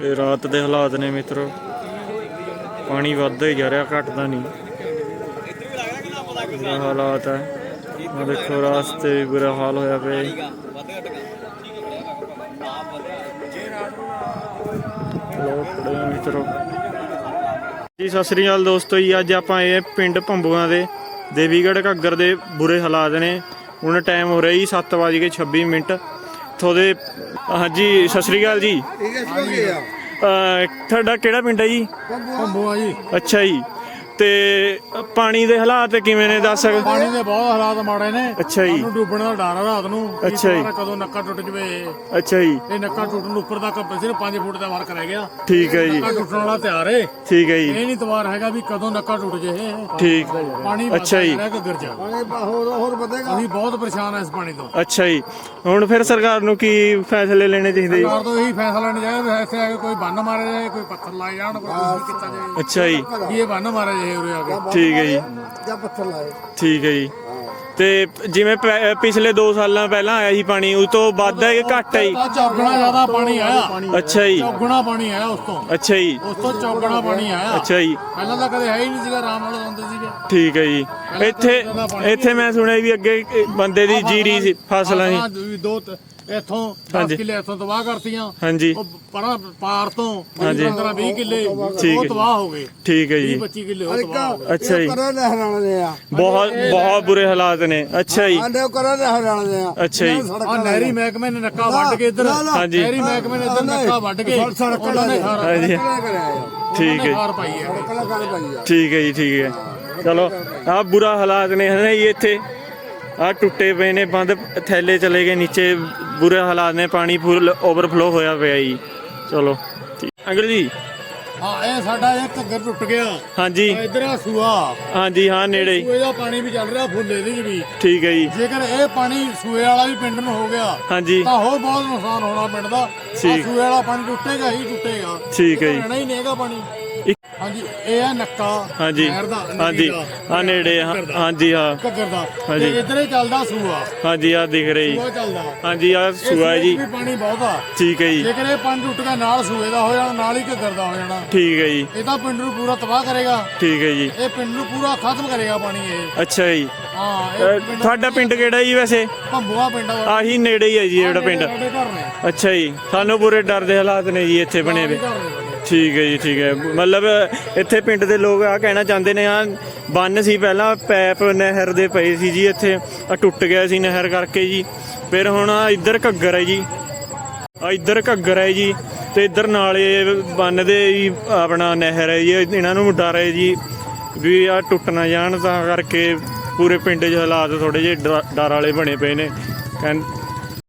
ਇਹ ਰਾਤ ਦੇ ਹਾਲਾਤ ਨੇ ਮਿੱਤਰੋ। ਪਾਣੀ ਵੱਧਦਾ ਹੀ ਜਾ ਰਿਹਾ, ਘਟਦਾ ਨਹੀਂ। ਇਹ ਹਾਲਾਤ ਹੈ ਆ ਦੇਖੋ, ਰਾਸਤੇ ਵੀ ਬੁਰਾ ਹਾਲ ਹੋਇਆ ਪਿਆ ਜੀ। ਖੜੇ ਆ ਮਿੱਤਰੋ। ਜੀ, ਸਤਿ ਸ੍ਰੀ ਅਕਾਲ ਦੋਸਤੋ ਜੀ। ਅੱਜ ਆਪਾਂ ਇਹ ਪਿੰਡ ਭੰਬੂਆਂ ਦੇ, ਦੇਵੀਗੜ੍ਹ ਘੱਗਰ ਦੇ ਬੁਰੇ ਹਾਲਾਤ ਨੇ। ਹੁਣ ਟਾਈਮ ਹੋ ਰਿਹਾ ਜੀ 7:26 ਮਿੰਟ। ਥੋਦੇ ਹਾਂਜੀ ਸਤਿ ਸ੍ਰੀ ਅਕਾਲ ਜੀ। ਠੀਕ ਹੈ ਜੀ ਆ ਅਹ ਤੁਹਾਡਾ ਕਿਹੜਾ ਪਿੰਡ ਹੈ ਜੀ? ਭੰਬੂਆ ਜੀ। ਅੱਛਾ ਜੀ। ਤੇ ਪਾਣੀ ਦੇ ਹਾਲਾਤ ਕਿਵੇਂ ਨੇ ਦੱਸ ਸਕਦੇ? ਪਾਣੀ ਦੇ ਬਹੁਤ ਹਾਲਾਤ ਮਾੜੇ ਨੇ। ਅੱਛਾ ਜੀ। ਸਾਨੂੰ ਡੁੱਬਣ ਦਾ ਡਰ ਆ ਰਾਤ ਨੂੰ। ਅੱਛਾ ਜੀ। ਕਦੋਂ ਨੱਕਾ ਟੁੱਟ ਜਵੇ। ਅੱਛਾ ਜੀ। ਇਹ ਨੱਕਾ ਟੁੱਟਣ ਨੂੰ ਉੱਪਰ ਤੱਕ ਸਿਰਫ 5 ਫੁੱਟ ਦਾ ਫ਼ਰਕ ਰਹਿ ਗਿਆ। ਠੀਕ ਹੈ ਜੀ। ਨੱਕਾ ਟੁੱਟਣ ਵਾਲਾ ਤਿਆਰ ਏ। ਠੀਕ ਹੈ ਜੀ। ਇਹ ਨਹੀਂ ਤਵਾਰ ਹੈਗਾ ਵੀ ਕਦੋਂ ਨੱਕਾ ਟੁੱਟ ਜੇ। ਇਹ ਠੀਕ। ਪਾਣੀ ਅੱਛਾ ਜੀ। ਰਹਿ ਕੇ ਗਿਰ ਜਾ ਹੋਰ ਹੋਰ ਵਧੇਗਾ। ਅਸੀਂ ਬਹੁਤ ਪਰੇਸ਼ਾਨ ਆ ਇਸ ਪਾਣੀ ਤੋਂ। ਅੱਛਾ ਜੀ। ਹੁਣ ਫਿਰ ਸਰਕਾਰ ਨੂੰ ਕੀ ਫੈਸਲੇ ਲੈਣੇ ਚਾਹੀਦੇ? ਜੀ ਸਰਕਾਰ ਤੋਂ ਇਹੀ ਫੈਸਲਾ ਲੈਣਾ ਚਾਹੀਦਾ ਵੀ ਇੱਥੇ ਆ ਕੇ ਕੋਈ ਬੰਨ ਮਾਰੇ ਜਾਏ ਕੋਈ ਪੱਥਰ ਲਾਏ ਜਾਣ ਕੋਈ ਕੁਛ ਕੀਤਾ ਜਾਏ। ਅੱਛਾ ਜੀ। ਵੀ ਇਹ ਬੰਨ ਮਾਰੇ ਜਾਏ। ਉਰੇ ਆ ਕੇ। ਠੀਕ ਹੈ ਜੀ। ਜਾਂ ਪੱਥਰ ਲਾਏ। ਠੀਕ ਹੈ ਜੀ। ਤੇ ਜਿਵੇਂ ਪੈ- ਪਿਛਲੇ 2 ਸਾਲਾਂ ਪਹਿਲਾਂ ਆਇਆ ਸੀ ਪਾਣੀ ਉਸ ਤੋਂ ਵੱਧ ਹੈ ਕਿ ਘੱਟ ਹੈ ਜੀ? ਚੌਗਣਾ ਜ਼ਿਆਦਾ ਪਾਣੀ ਆਇਆ। ਅੱਛਾ ਜੀ। ਚੌਗਣਾ ਪਾਣੀ ਆਇਆ ਉਸ ਤੋਂ। ਅੱਛਾ ਜੀ। ਉਸ ਤੋਂ ਚੌਗਣਾ ਪਾਣੀ ਆਇਆ। ਅੱਛਾ ਜੀ। ਪਹਿਲਾਂ ਤਾਂ ਕਦੇ ਹੈ ਹੀ ਨਹੀਂ ਸੀਗਾ ਆਰਾਮ ਨਾਲ ਆਉਂਦੇ ਸੀਗੇ। ਠੀਕ ਹੈ ਜੀ। ਇੱਥੇ ਇੱਥੇ ਮੈਂ ਸੁਣਿਆ ਵੀ ਅੱਗੇ ਬੰਦੇ ਦੀ ਜੀਰੀ ਸੀ ਫਸਲਾਂ ਸੀ ਦੋ ਤ- ਇੱਥੋਂ 10 ਹਾਂਜੀ। ਕਿੱਲੇ ਇੱਥੋਂ ਤਬਾਹ ਕਰਤੀਆਂ। ਹਾਂਜੀ। ਉਹ ਪਰਾਂ ਪਾਰ ਤੋਂ ਹਾਂਜੀ। 15 20 ਕਿੱਲੇ ਠੀਕ ਉਹ ਹੈ। ਤਬਾਹ ਹੋ ਗਏ। ਠੀਕ ਹੈ 20 ਜੀ 25 ਕਿੱਲੇ ਉਹ ਤਬਾਹ ਹੋ ਗਏ। ਅੱਛਾ ਜੀ। ਕਰਾ ਨਹਿਰਾਂ ਵਾਲੇ ਆ। ਬਹੁਤ ਬਹੁਤ ਬੁਰੇ ਹਾਲਾਤ ਨੇ। ਅੱਛਾ ਜੀ। ਆਂਡੇ ਕਰਾ ਨਹਿਰਾਂ ਵਾਲੇ ਆ। ਅੱਛਾ ਜੀ। ਆ ਨਹਿਰੀ ਮਹਿਕਮੇ ਨੇ ਨੱਕਾ ਵੱਢ ਕੇ ਇੱਧਰ। ਨਾ, ਨਾ। ਹਾਂਜੀ। ਨਹਿਰੀ ਮਹਿਕਮੇ ਨੇ ਇੱਧਰ ਨੱਕਾ ਵੱਢ ਕੇ ਉਹਨਾਂ ਨੇ ਖਾਰ ਹਾਂਜੀ। ਠੀਕ ਹੈ ਖਾਰ ਪਾਈ ਹੈ। ਕਲਾ ਕਰ ਭਾਈ ਆ। ਠੀਕ ਹੈ ਜੀ ਠੀਕ ਹੈ। ਚਲੋ ਆ ਬੁਰਾ ਹਾਲਾਤ ਨੇ ਹੈ ਜੀ ਇੱਥੇ। ਆ ਟੁੱਟੇ ਪਏ ਨੇ ਬੰਦ ਥੈਲੇ ਚਲੇ ਗਏ ਨੀਚੇ ਬੁਰੇ ਹਾਲਾਤ ਨੇ ਪਾਣੀ ਫੁੱਲ ਓਵਰਫਲੋ ਹੋਇਆ ਪਿਆ ਜੀ। ਚਲੋ ਅੰਕਲ ਜੀ? ਹਾਂ ਇਹ ਸਾਡਾ ਇਹ ਘੱਗਰ ਟੁੱਟ ਗਿਆ। ਹਾਂਜੀ। ਇੱਧਰ ਆ ਸੂਆ। ਹਾਂਜੀ ਹਾਂ ਨੇੜੇ। ਹੀ। ਸੂਏ ਦਾ ਪਾਣੀ ਵੀ ਚੱਲ ਰਿਹਾ ਫੁੱਲ 'ਚ ਵੀ। ਠੀਕ ਹੈ ਜੀ। ਜੇਕਰ ਇਹ ਪਾਣੀ ਸੂਏ ਵਾਲਾ ਵੀ ਪਿੰਡ ਨੂੰ ਹੋ ਗਿਆ ਹਾਂਜੀ। ਤਾਂ ਹੋਰ ਬਹੁਤ ਨੁਕਸਾਨ ਹੋਣਾ ਪਿੰਡ ਦਾ। ਸੂਏ ਵਾਲਾ ਪਾਣੀ ਟੁੱਟੇਗਾ ਹੀ ਟੁੱਟੇਗਾ। ਠੀਕ ਹੈ ਜੀ। ਨਹੀਂ ਹੈਗਾ ਪਾਣੀ। ਇੱਕ- ਹਾਂਜੀ ਇਹ ਹੈ ਨੱਕਾ ਹਾਂਜੀ ਨਹਿਰ ਦਾ, ਨਦੀ ਹਾਂਜੀ ਦਾ, ਆ ਨੇੜੇ ਘੱਗਰ ਦਾ। ਹਾਂਜੀ ਹਾਂ ਘੱਗਰ ਦਾ। ਹਾਂਜੀ। ਤੇ ਇੱਧਰ ਚੱਲਦਾ ਸੂਆ। ਹਾਂਜੀ ਆ ਦਿਖ ਰਹੀ। ਸੂਆ ਚੱਲਦਾ। ਹਾਂਜੀ ਆ ਸੂਆ ਜੀ। ਵੀ ਪਾਣੀ ਬਹੁਤ ਆ। ਠੀਕ ਹੈ ਜੀ। ਜੇਕਰ ਇਹ ਪਾਣੀ ਟੁੱਟ ਗਿਆ ਨਾਲ ਸੂਏ ਦਾ ਹੋ ਜਾਣਾ ਨਾਲ ਹੀ ਘੱਗਰ ਦਾ ਹੋ ਜਾਣਾ। ਠੀਕ ਹੈ ਜੀ। ਇਹ ਤਾਂ ਪਿੰਡ ਨੂੰ ਪੂਰਾ ਤਬਾਹ ਕਰੇਗਾ। ਠੀਕ ਹੈ ਜੀ। ਇਹ ਪਿੰਡ ਨੂੰ ਪੂਰਾ ਖਤਮ ਕਰੇਗਾ ਪਾਣੀ ਇਹ। ਅੱਛਾ ਜੀ। ਹਾਂ ਅ, ਇਹ ਪਿੰਡ ਤੁਹਾਡਾ ਪਿੰਡ ਕਿਹੜਾ ਜੀ ਵੈਸੇ? ਭੰਬੂਆ ਪਿੰਡ ਆ। ਆਹੀ ਨੇੜੇ ਹੀ ਹੈ ਜੀ ਜਿਹੜਾ ਪਿੰਡ। ਸਾਡੇ ਘਰ ਨੇ। ਅੱਛਾ ਜੀ। ਸਾਨੂੰ ਪੂਰੇ ਡਰ ਦੇ ਹਾਲਾਤ ਨੇ ਜੀ ਇੱਥੇ ਬਣੇ ਵੇ ਘਰ ਨੇ। ਸਾਡੇ। ਠੀਕ ਹੈ ਜੀ, ਠੀਕ ਹੈ। ਮਤਲਬ ਇੱਥੇ ਪਿੰਡ ਦੇ ਲੋਕ ਆ ਕਹਿਣਾ ਚਾਹੁੰਦੇ ਨੇ ਆ ਬੰਨ ਸੀ ਪਹਿਲਾਂ, ਪੈਪ ਨਹਿਰ ਦੇ ਪਏ ਸੀ ਜੀ ਇੱਥੇ ਆ ਟੁੱਟ ਗਿਆ ਸੀ ਨਹਿਰ ਕਰਕੇ ਜੀ। ਫਿਰ ਹੁਣ ਆਹ ਇੱਧਰ ਘੱਗਰ ਹੈ ਜੀ। ਆ ਇੱਧਰ ਘੱਗਰ ਹੈ ਜੀ ਤੇ ਇੱਧਰ ਨਾਲੇ ਬੰਨ ਦੇ ਜੀ ਆਪਣਾ ਨਹਿਰ ਹੈ ਜੀ। ਇਹਨਾਂ ਨੂੰ ਡਰ ਹੈ ਜੀ ਵੀ ਆ ਟੁੱਟ ਨਾ ਜਾਣ, ਤਾਂ ਕਰਕੇ ਪੂਰੇ ਪਿੰਡ 'ਚ ਹਾਲਾਤ ਥੋੜੇ ਜਿਹੇ ਡਰ ਡਰ ਵਾਲੇ ਬਣੇ ਪਏ ਨੇ। ਕਹਿੰ-